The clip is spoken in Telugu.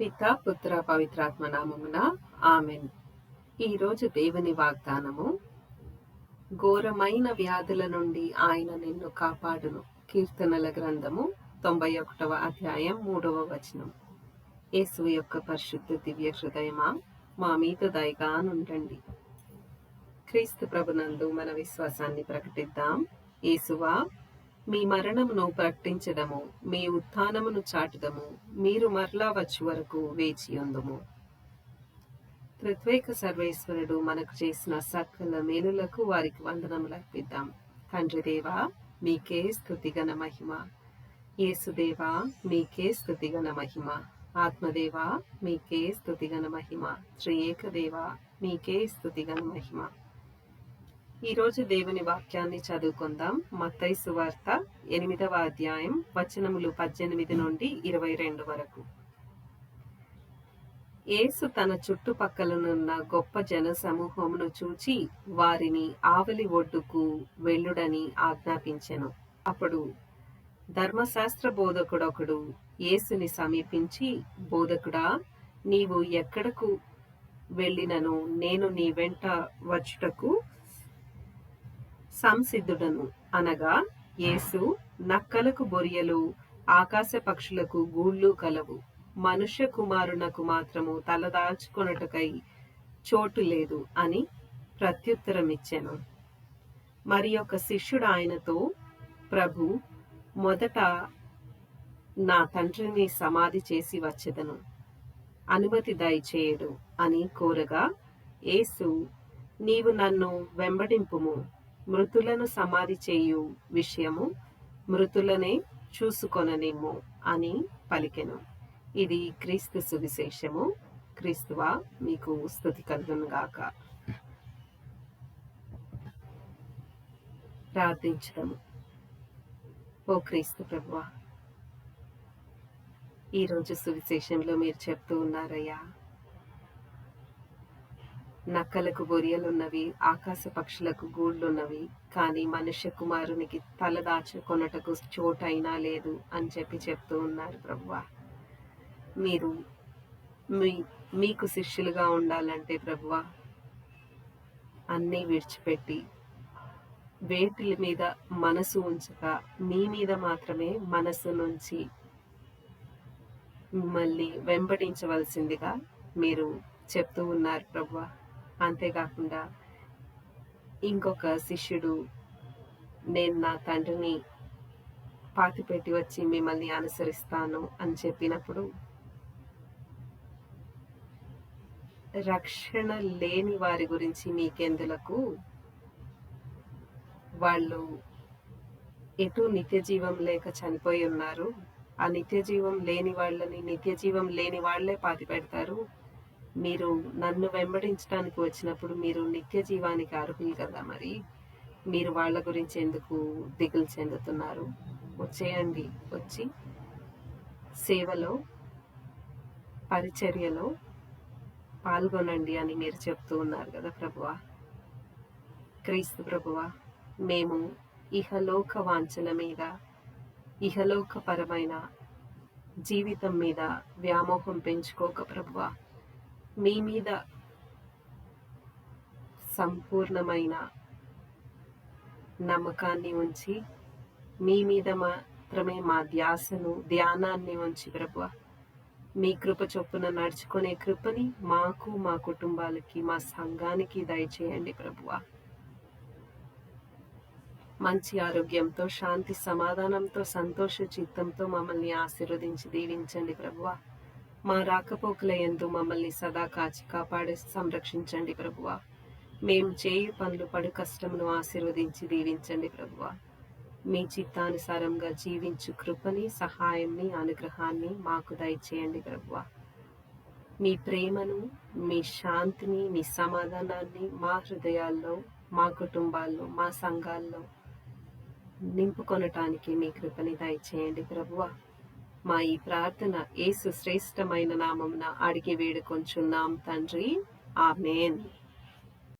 పిత పుత్ర పవిత్రాత్మ నామమున ఆమెన్. ఈరోజు దేవుని వాగ్దానము ఘోరమైన వ్యాధుల నుండి ఆయన నిన్ను కాపాడును. కీర్తనల గ్రంథము తొంభై ఒకటవ అధ్యాయం మూడవ వచనం. యేసు యొక్క పరిశుద్ధ దివ్య హృదయమా మా మీద దయగా నుండండి. క్రీస్తు ప్రభునందు మన విశ్వాసాన్ని ప్రకటిద్దాం. యేసువా మీ మరణమును ప్రకటించడము మీ ఉత్థానమును చాటుదము మీరు మరలా వచ్చి వరకు వేచి ఉందుము. త్రిత్వేక సర్వేశ్వరుడు మనకు చేసిన సకల మేలులకు వారికి వందనములు అర్పిద్దాం. తండ్రి దేవా మీకే స్థుతిగణ మహిమ. యేసుదేవా మీకే స్థుతిగణ మహిమ. ఆత్మదేవా మీకే స్థుతిగణ మహిమ. త్రియేకదేవా మీకే స్థుతిగణ మహిమ. ఈరోజు దేవుని వాక్యాన్ని చదువుకుందాం. మత్తై సువార్త ఎనిమిదవ అధ్యాయం వచనములు పద్దెనిమిది నుండి ఇరవై రెండు వరకు. యేసు తన చుట్టుపక్కలనున్న గొప్ప జన సమూహమును చూచి వారిని ఆవలి ఒడ్డుకు వెళ్ళుడని ఆజ్ఞాపించెను. అప్పుడు ధర్మశాస్త్ర బోధకుడొకడు యేసుని సమీపించి బోధకుడా నీవు ఎక్కడకు వెళ్ళినను? నేను నీ వెంట వచ్చుటకు సంసిద్ధుడను. అనగా యేసు నక్కలకు బొరియలు ఆకాశ పక్షులకు గూళ్ళు కలవు. మనుష్య కుమారునకు మాత్రము తలదాల్చుకొనుటకై చోటు లేదు అని ప్రత్యుత్తరమిచ్చాను. మరి ఒక శిష్యుడు ఆయనతో ప్రభు మొదట నా తండ్రిని సమాధి చేసి వచ్చేదను. అనుమతి దయచేయడు అని కోరగా యేసు నీవు నన్ను వెంబడింపుము. మృతులను సమాధి చేయు విషయము మృతులనే చూసుకొననేమో అని పలికెను. ఇది క్రీస్తు సువిశేషము. క్రీస్తువా మీకు స్థుతి కలుగును గాక. ప్రార్థించడము. ఓ క్రీస్తు ప్రభువా ఈరోజు సువిశేషంలో మీరు చెప్తూ ఉన్నారయ్యా. నక్కలకు బొరియలున్నవి ఆకాశ పక్షులకు గూళ్ళున్నవి కానీ మనుష్య కుమారునికి తల దాచుకొనటకు చోటైనా లేదు అని చెప్పి చెప్తూ ఉన్నారు ప్రభువా. మీరు మీ మీకు శిష్యులుగా ఉండాలంటే ప్రభువా అన్నీ విడిచిపెట్టి వేటిల మీద మనసు ఉంచక మీ మీద మాత్రమే మనసు నుంచి మిమ్మల్ని వెంబడించవలసిందిగా మీరు చెప్తూ ఉన్నారు ప్రభువా. అంతేకాకుండా ఇంకొక శిష్యుడు నేను నా తండ్రిని పాతిపెట్టి వచ్చి మిమ్మల్ని అనుసరిస్తాను అని చెప్పినప్పుడు రక్షణ లేని వారి గురించి మీకెందులకు? వాళ్ళు ఎటు నిత్య జీవం లేక చనిపోయి ఉన్నారు. ఆ నిత్య జీవం లేని వాళ్ళని నిత్య జీవం లేని వాళ్ళే పాతి పెడతారు మీరు నన్ను వెంబడించడానికి వచ్చినప్పుడు మీరు నిత్య జీవానికి అర్హులు కదా మరి? మీరు వాళ్ళ గురించి ఎందుకు దిగులు చెందుతున్నారు? వచ్చేయండి. వచ్చి సేవలో పరిచర్యలో పాల్గొనండి అని మీరు చెప్తూ ఉన్నారు కదా ప్రభువా? క్రీస్తు ప్రభువా మేము ఇహలోక వాంఛల మీద ఇహలోకపరమైన జీవితం మీద వ్యామోహం పెంచుకోక ప్రభువా మీ మీద సంపూర్ణమైన నమ్మకాన్ని ఉంచి మీ మీద మాత్రమే మా ధ్యాసను ధ్యానాన్ని ఉంచి ప్రభు మీ కృప చొప్పున నడుచుకునే కృపని మాకు మా కుటుంబాలకి మా సంఘానికి దయచేయండి ప్రభువ. మంచి ఆరోగ్యంతో శాంతి సమాధానంతో సంతోష చిత్తంతో మమ్మల్ని ఆశీర్వదించి దీవించండి ప్రభువ. మా రాకపోకల ఎందు మమ్మల్ని సదా కాచి కాపాడి సంరక్షించండి ప్రభువ. మేము చేయు పనులు పడు కష్టమును ఆశీర్వదించి దీవించండి ప్రభువ. మీ చిత్తానుసారంగా జీవించు కృపని సహాయంని అనుగ్రహాన్ని మాకు దయచేయండి ప్రభువ. మీ ప్రేమను మీ శాంతిని మీ సమాధానాన్ని మా హృదయాల్లో మా కుటుంబాల్లో మా సంఘాల్లో నింపుకొనటానికి మీ కృపని దయచేయండి ప్రభువ. మా ఈ ప్రార్థన ఏసు శ్రేష్టమైన నామమున అడిగి వేడుకొంచున్నాం తండ్రి. ఆమెన్.